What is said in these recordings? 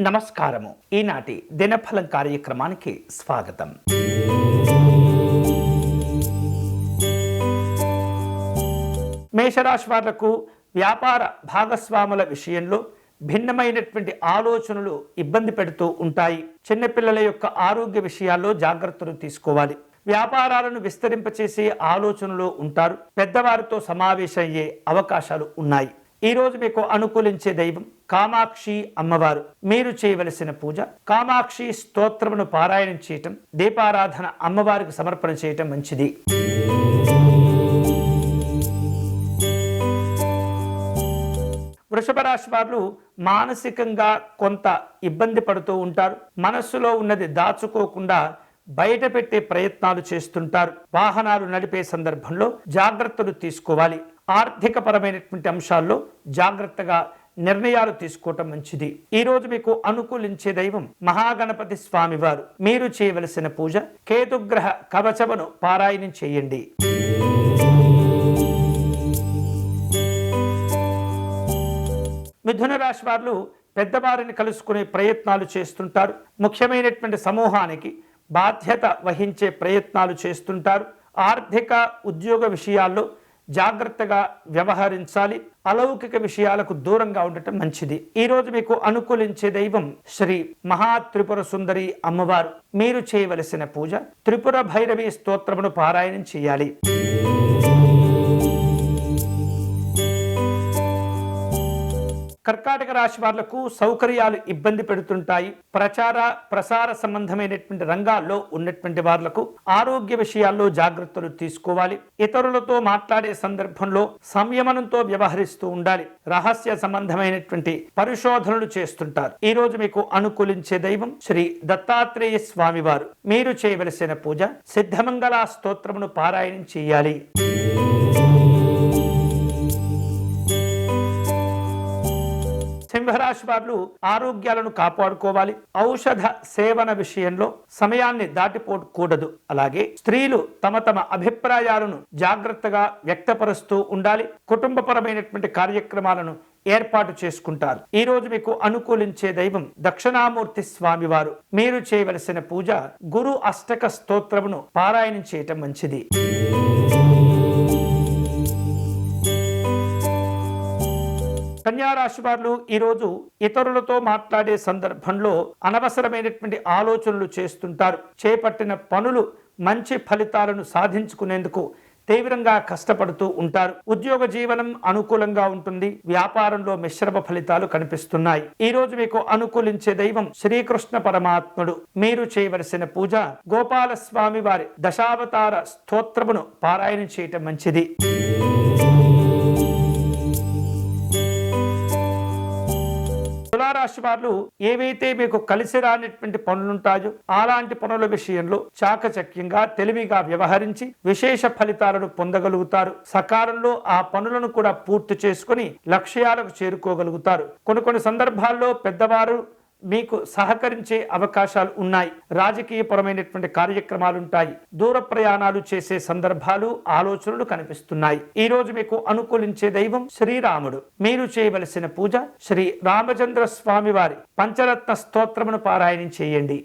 నమస్కారము. ఈనాటి దినఫలం కార్యక్రమానికి స్వాగతం. మేషరాశి వాళ్ళకు వ్యాపార భాగస్వాముల విషయంలో భిన్నమైనటువంటి ఆలోచనలు ఇబ్బంది పెడుతూ ఉంటాయి. చిన్నపిల్లల యొక్క ఆరోగ్య విషయాల్లో జాగ్రత్తలు తీసుకోవాలి. వ్యాపారాలను విస్తరింపచేసే ఆలోచనలో ఉంటారు. పెద్దవారితో సమావేశమయ్యే అవకాశాలు ఉన్నాయి. ఈ రోజు మీకు అనుకూలించే దైవం కామాక్షి అమ్మవారు. మీరు చేయవలసిన పూజ కామాక్షి స్తోత్రమును పారాయణం చేయటం దీపారాధన అమ్మవారికి సమర్పణ చేయటం మంచిది. వృషభ రాశి వారు మానసికంగా కొంత ఇబ్బంది పడుతూ ఉంటారు. మనస్సులో ఉన్నది దాచుకోకుండా బయట పెట్టే ప్రయత్నాలు చేస్తుంటారు. వాహనాలు నడిపే సందర్భంలో జాగ్రత్తలు తీసుకోవాలి. ఆర్థికపరమైనటువంటి అంశాల్లో జాగ్రత్తగా నిర్ణయాలు తీసుకోవటం మంచిది. ఈరోజు మీకు అనుకూలించే దైవం మహాగణపతి స్వామివారు. మీరు చేయవలసిన పూజ కేతుగ్రహ కవచమును పారాయణం చేయండి. మిథున రాశి వారు పెద్దవారిని కలుసుకునే ప్రయత్నాలు చేస్తుంటారు. ముఖ్యమైనటువంటి సమూహానికి బాధ్యత వహించే ప్రయత్నాలు చేస్తుంటారు. ఆర్థిక ఉద్యోగ విషయాల్లో జాగ్రత్తగా వ్యవహరించాలి. అలౌకిక విషయాలకు దూరంగా ఉండటం మంచిది. ఈ రోజు మీకు అనుకూలించే దైవం శ్రీ మహా త్రిపుర సుందరి అమ్మవారు. మీరు చేయవలసిన పూజ త్రిపుర భైరవి స్తోత్రమును పారాయణం చేయాలి. కర్కాటక రాశి వాళ్ళకు సౌకర్యాలు ఇబ్బంది పెడుతుంటాయి. ప్రచార ప్రసార సంబంధమైనటువంటి రంగాల్లో ఉన్నటువంటి వాళ్ళకు ఆరోగ్య విషయాల్లో జాగ్రత్తలు తీసుకోవాలి. ఇతరులతో మాట్లాడే సందర్భంలో సంయమనంతో వ్యవహరిస్తూ ఉండాలి. రహస్య సంబంధమైనటువంటి పరిశోధనలు చేస్తుంటారు. ఈ రోజు మీకు అనుకూలించే దైవం శ్రీ దత్తాత్రేయ స్వామివారు. మీరు చేయవలసిన పూజ సిద్ధమంగళ స్తోత్రమును పారాయణం చేయాలి. సింహరాశి వారు ఆరోగ్యాలను కాపాడుకోవాలి. ఔషధ సేవన విషయంలో సమయాన్ని దాటిపోకూడదు. అలాగే స్త్రీలు తమ తమ అభిప్రాయాలను జాగ్రత్తగా వ్యక్తపరుస్తూ ఉండాలి. కుటుంబపరమైనటువంటి కార్యక్రమాలను ఏర్పాటు చేసుకుంటారు. ఈ రోజు మీకు అనుకూలించే దైవం దక్షిణామూర్తి స్వామివారు. మీరు చేయవలసిన పూజ గురు అష్టక స్తోత్రమును పారాయణం చేయటం మంచిది. కన్యారాశి వారు ఈరోజు ఇతరులతో మాట్లాడే సందర్భంలో అనవసరమైనటువంటి ఆలోచనలు చేస్తుంటారు. చేపట్టిన పనులు మంచి ఫలితాలను సాధించుకునేందుకు తీవ్రంగా కష్టపడుతూ ఉంటారు. ఉద్యోగ జీవనం అనుకూలంగా ఉంటుంది. వ్యాపారంలో మిశ్రమ ఫలితాలు కనిపిస్తున్నాయి. ఈ రోజు మీకు అనుకూలించే దైవం శ్రీకృష్ణ పరమాత్ముడు. మీరు చేయవలసిన పూజ గోపాలస్వామి వారి దశావతార స్తోత్రమును పారాయణం చేయటం మంచిది. రాశి వారు ఏవైతే మీకు కలిసి రానటువంటి పనులుంటాయో అలాంటి పనుల విషయంలో చాకచక్యంగా తెలివిగా వ్యవహరించి విశేష ఫలితాలను పొందగలుగుతారు. సకాలంలో ఆ పనులను కూడా పూర్తి చేసుకుని లక్ష్యాలకు చేరుకోగలుగుతారు. కొన్ని కొన్ని సందర్భాల్లో పెద్దవారు మీకు సహకరించే అవకాశాలు ఉన్నాయి. రాజకీయపరమైనటువంటి కార్యక్రమాలు ఉంటాయి దూర ప్రయాణాలు చేసే సందర్భాలు ఆలోచనలు కనిపిస్తున్నాయి. ఈ రోజు మీకు అనుకూలించే దైవం శ్రీరాముడు. మీరు చేయవలసిన పూజ శ్రీ రామచంద్ర స్వామి వారి పంచరత్న స్తోత్రమును పారాయణం చేయండి.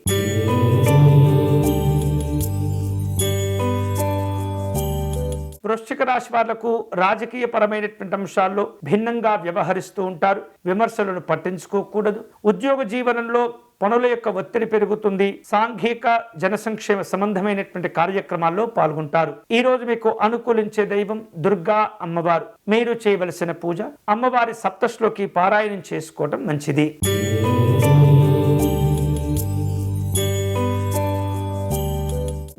వృశ్చిక రాశి వాళ్ళకు రాజకీయ పరమైనటువంటి అంశాల్లో భిన్నంగా వ్యవహరిస్తూ ఉంటారు. విమర్శలను పట్టించుకోకూడదు. ఉద్యోగ జీవనంలో పనుల యొక్క ఒత్తిడి పెరుగుతుంది. సాంఘిక జనసంక్షేమ సంబంధమైనటువంటి కార్యక్రమాల్లో పాల్గొంటారు. ఈ రోజు మీకు అనుకూలించే దైవం దుర్గా అమ్మవారు. మీరు చేయవలసిన పూజ అమ్మవారి సప్తశ్లోకి పారాయణం చేసుకోవడం మంచిది.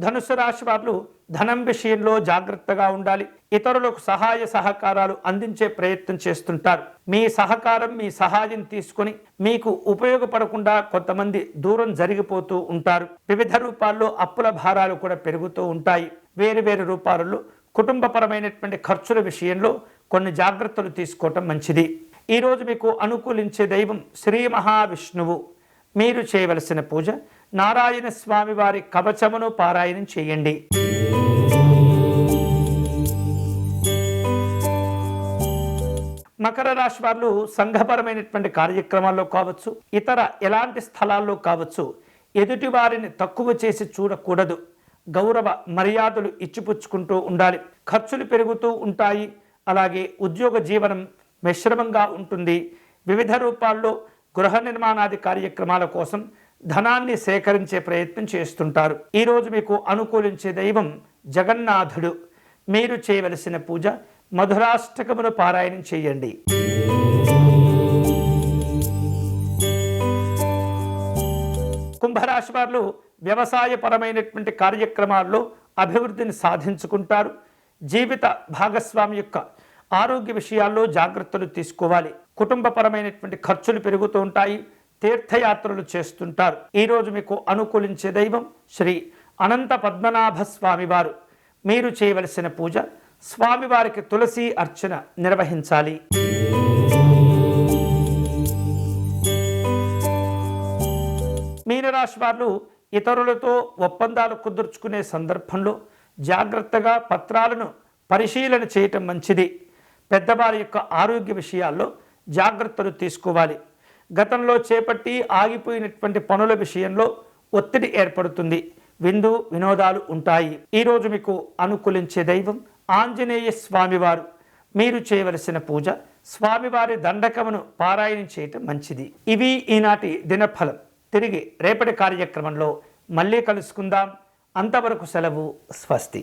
ధనుసు రాశి వాళ్ళు ధనం విషయంలో జాగ్రత్తగా ఉండాలి. ఇతరులకు సహాయ సహకారాలు అందించే ప్రయత్నం చేస్తుంటారు. మీ సహకారం మీ సహాయం తీసుకొని మీకు ఉపయోగపడకుండా కొంతమంది దూరం జరిగిపోతూ ఉంటారు. వివిధ రూపాల్లో అప్పుల భారాలు కూడా పెరుగుతూ ఉంటాయి. వేరు వేరు రూపాలలో కుటుంబపరమైనటువంటి ఖర్చుల విషయంలో కొన్ని జాగ్రత్తలు తీసుకోవటం మంచిది. ఈరోజు మీకు అనుకూలించే దైవం శ్రీ మహావిష్ణువు. మీరు చేయవలసిన పూజ నారాయణ స్వామి వారి కవచమును పారాయణం చేయండి. మకర రాశి వాళ్ళు సంఘపరమైనటువంటి కార్యక్రమాల్లో కావచ్చు ఇతర ఎలాంటి స్థలాల్లో కావచ్చు ఎదుటి వారిని తక్కువ చేసి చూడకూడదు. గౌరవ మర్యాదలు ఇచ్చిపుచ్చుకుంటూ ఉండాలి. ఖర్చులు పెరుగుతూ ఉంటాయి. అలాగే ఉద్యోగ జీవనం మిశ్రమంగా ఉంటుంది. వివిధ రూపాల్లో గృహ నిర్మాణాది కార్యక్రమాల కోసం ధనాన్ని సేకరించే ప్రయత్నం చేస్తుంటారు. ఈరోజు మీకు అనుకూలించే దైవం జగన్నాథుడు. మీరు చేయవలసిన పూజ మధురాష్టకమును పారాయణం చేయండి. కుంభరాశి వారు వ్యవసాయపరమైనటువంటి కార్యక్రమాల్లో అభివృద్ధిని సాధించుకుంటారు. జీవిత భాగస్వామి యొక్క ఆరోగ్య విషయాల్లో జాగ్రత్తలు తీసుకోవాలి. కుటుంబపరమైనటువంటి ఖర్చులు పెరుగుతూ ఉంటాయి. తీర్థయాత్రలు చేస్తుంటారు. ఈరోజు మీకు అనుకూలించే దైవం శ్రీ అనంత పద్మనాభ స్వామివారు మీరు చేయవలసిన పూజ స్వామివారికి తులసి అర్చన నిర్వహించాలి. మీనరాశి వారు ఇతరులతో ఒప్పందాలు కుదుర్చుకునే సందర్భంలో జాగ్రత్తగా పత్రాలను పరిశీలన చేయటం మంచిది. పెద్దవారి యొక్క ఆరోగ్య విషయాల్లో జాగ్రత్తలు తీసుకోవాలి. గతంలో చేపట్టి ఆగిపోయినటువంటి పనుల విషయంలో ఒత్తిడి ఏర్పడుతుంది. విందు వినోదాలు ఉంటాయి. ఈరోజు మీకు అనుకూలించే దైవం ఆంజనేయ స్వామివారు. మీరు చేయవలసిన పూజ స్వామివారి దండకమును పారాయణం చేయటం మంచిది. ఇవి ఈనాటి దినఫలం. తిరిగి రేపటి కార్యక్రమంలో మళ్ళీ కలుసుకుందాం. అంతవరకు సెలవు స్వస్తి.